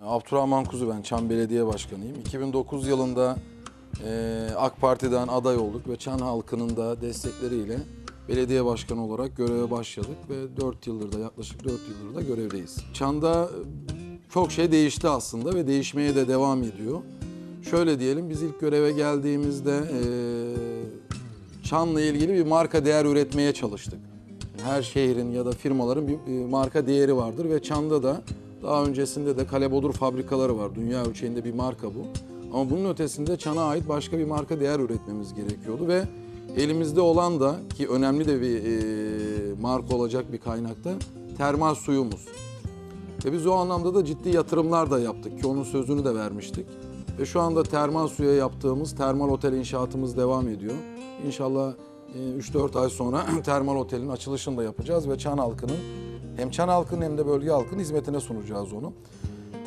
Abdurrahman Kuzu ben Çan Belediye Başkanıyım. 2009 yılında e, AK Parti'den aday olduk ve Çan halkının da destekleriyle belediye başkanı olarak göreve başladık ve 4 yıldır da yaklaşık 4 yıldır da görevdeyiz. Çan'da e, çok şey değişti aslında ve değişmeye de devam ediyor. Şöyle diyelim biz ilk göreve geldiğimizde e, Çan'la ilgili bir marka değer üretmeye çalıştık. Her şehrin ya da firmaların bir marka değeri vardır ve Çan'da da daha öncesinde de Kale Bodur fabrikaları var. Dünya ölçeğinde bir marka bu. Ama bunun ötesinde Çan'a ait başka bir marka değer üretmemiz gerekiyordu ve elimizde olan da ki önemli de bir e, marka olacak bir kaynakta termal suyumuz. Ve biz o anlamda da ciddi yatırımlar da yaptık ki onun sözünü de vermiştik. Ve şu anda termal suya yaptığımız termal otel inşaatımız devam ediyor. İnşallah 3-4 ay sonra termal otelin açılışını da yapacağız ve Çan halkının hem Çan halkının hem de bölge halkının hizmetine sunacağız onu.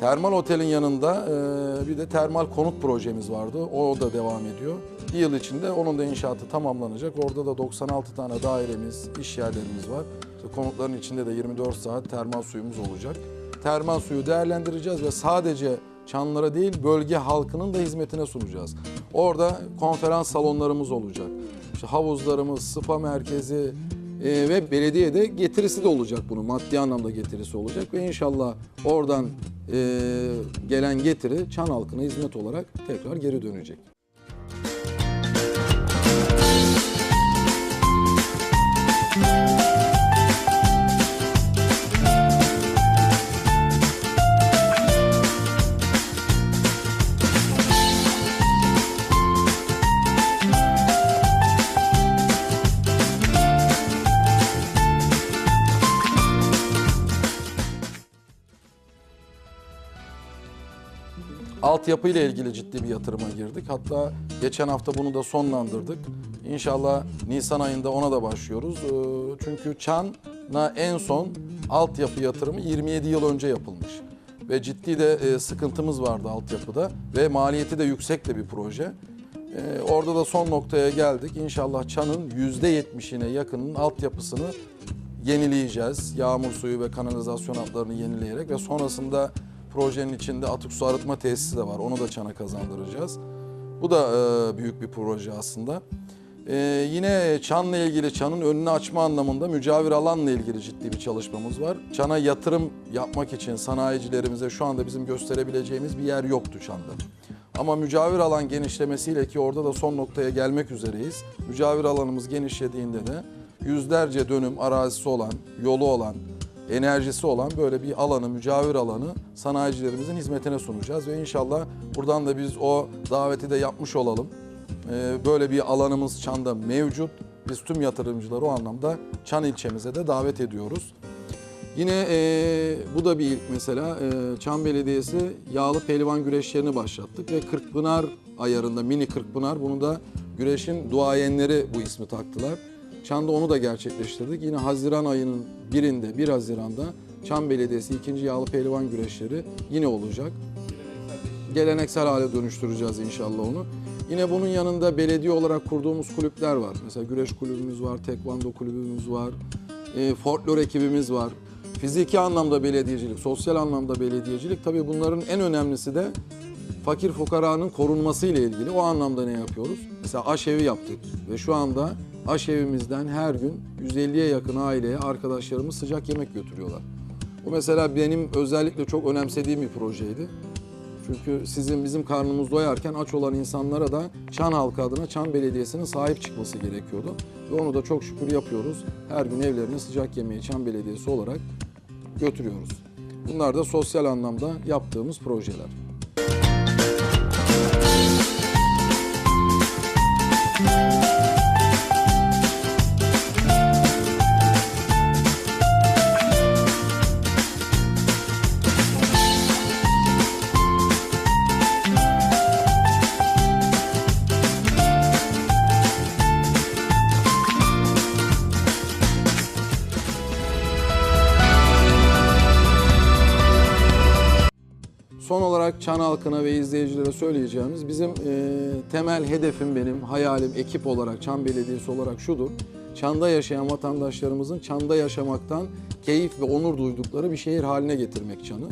Termal otelin yanında e, bir de termal konut projemiz vardı. O da devam ediyor. Bir yıl içinde onun da inşaatı tamamlanacak. Orada da 96 tane dairemiz, iş yerlerimiz var. Konutların içinde de 24 saat termal suyumuz olacak. Termal suyu değerlendireceğiz ve sadece Çanlara değil bölge halkının da hizmetine sunacağız. Orada konferans salonlarımız olacak. İşte havuzlarımız, spa merkezi, ee, ve belediyede getirisi de olacak bunun maddi anlamda getirisi olacak ve inşallah oradan e, gelen getiri Çan halkına hizmet olarak tekrar geri dönecek. Altyapı ile ilgili ciddi bir yatırıma girdik. Hatta geçen hafta bunu da sonlandırdık. İnşallah Nisan ayında ona da başlıyoruz. Ee, Çünkü Çan'a en son altyapı yatırımı 27 yıl önce yapılmış. Ve ciddi de e, sıkıntımız vardı altyapıda ve maliyeti de yüksek de bir proje. Ee, Orada da son noktaya geldik. İnşallah Çan'ın %70'ine yakının altyapısını yenileyeceğiz. Yağmur suyu ve kanalizasyon hatlarını yenileyerek ve sonrasında projenin içinde atık su arıtma tesisi de var. Onu da Çan'a kazandıracağız. Bu da e, büyük bir proje aslında. E, yine Çan'la ilgili, Çan'ın önünü açma anlamında mücavir alanla ilgili ciddi bir çalışmamız var. Çan'a yatırım yapmak için sanayicilerimize şu anda bizim gösterebileceğimiz bir yer yoktu Çan'da. Ama mücavir alan genişlemesiyle ki orada da son noktaya gelmek üzereyiz. Mücavir alanımız genişlediğinde de yüzlerce dönüm arazisi olan, yolu olan, enerjisi olan böyle bir alanı, mücavir alanı sanayicilerimizin hizmetine sunacağız. Ve inşallah buradan da biz o daveti de yapmış olalım. Ee, Böyle bir alanımız Çan'da mevcut. Biz tüm yatırımcıları o anlamda Çan ilçemize de davet ediyoruz. Yine e, bu da bir ilk mesela e, Çan Belediyesi yağlı pehlivan güreşlerini başlattık ve Kırkpınar ayarında mini Kırkpınar bunu da güreşin duayenleri bu ismi taktılar. Çan'da onu da gerçekleştirdik. Yine Haziran ayının birinde 1 Haziran'da Çan Belediyesi ikinci yağlı pehlivan güreşleri yine olacak. Geleneksel hale dönüştüreceğiz inşallah onu. Yine bunun yanında belediye olarak kurduğumuz kulüpler var. Mesela güreş kulübümüz var, tekvando kulübümüz var, e, folklor ekibimiz var. Fiziki anlamda belediyecilik, sosyal anlamda belediyecilik. Tabii bunların en önemlisi de fakir fukaranın korunması ile ilgili. O anlamda ne yapıyoruz? Mesela aşevi yaptık ve şu anda aşevimizden her gün 150'ye yakın aileye arkadaşlarımız sıcak yemek götürüyorlar. Bu mesela benim özellikle çok önemsediğim bir projeydi. Çünkü sizin bizim karnımız doyarken aç olan insanlara da Çan halkı adına Çan Belediyesi'nin sahip çıkması gerekiyordu. Ve onu da çok şükür yapıyoruz. Her gün evlerine sıcak yemeği Çan Belediyesi olarak götürüyoruz. Bunlar da sosyal anlamda yaptığımız projeler. Olarak Çan halkına ve izleyicilere söyleyeceğimiz bizim e, temel hedefim benim, hayalim ekip olarak, Çan Belediyesi olarak şudur. Çan'da yaşayan vatandaşlarımızın Çan'da yaşamaktan keyif ve onur duydukları bir şehir haline getirmek Çan'ı.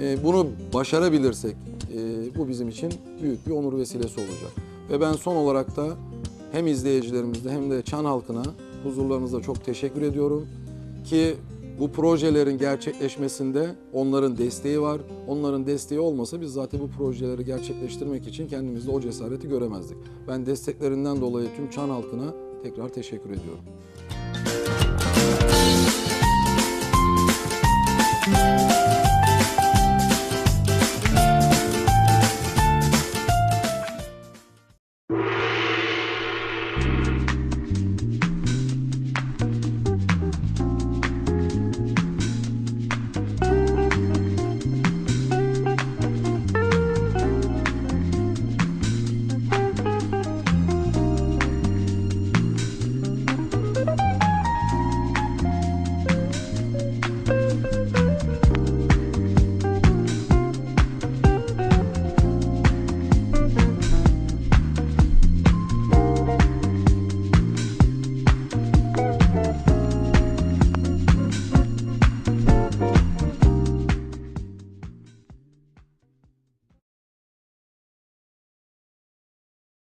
E, bunu başarabilirsek e, bu bizim için büyük bir onur vesilesi olacak. Ve ben son olarak da hem izleyicilerimizde hem de Çan halkına huzurlarınızda çok teşekkür ediyorum. Ki bu projelerin gerçekleşmesinde onların desteği var. Onların desteği olmasa biz zaten bu projeleri gerçekleştirmek için kendimizde o cesareti göremezdik. Ben desteklerinden dolayı tüm Çan halkına tekrar teşekkür ediyorum.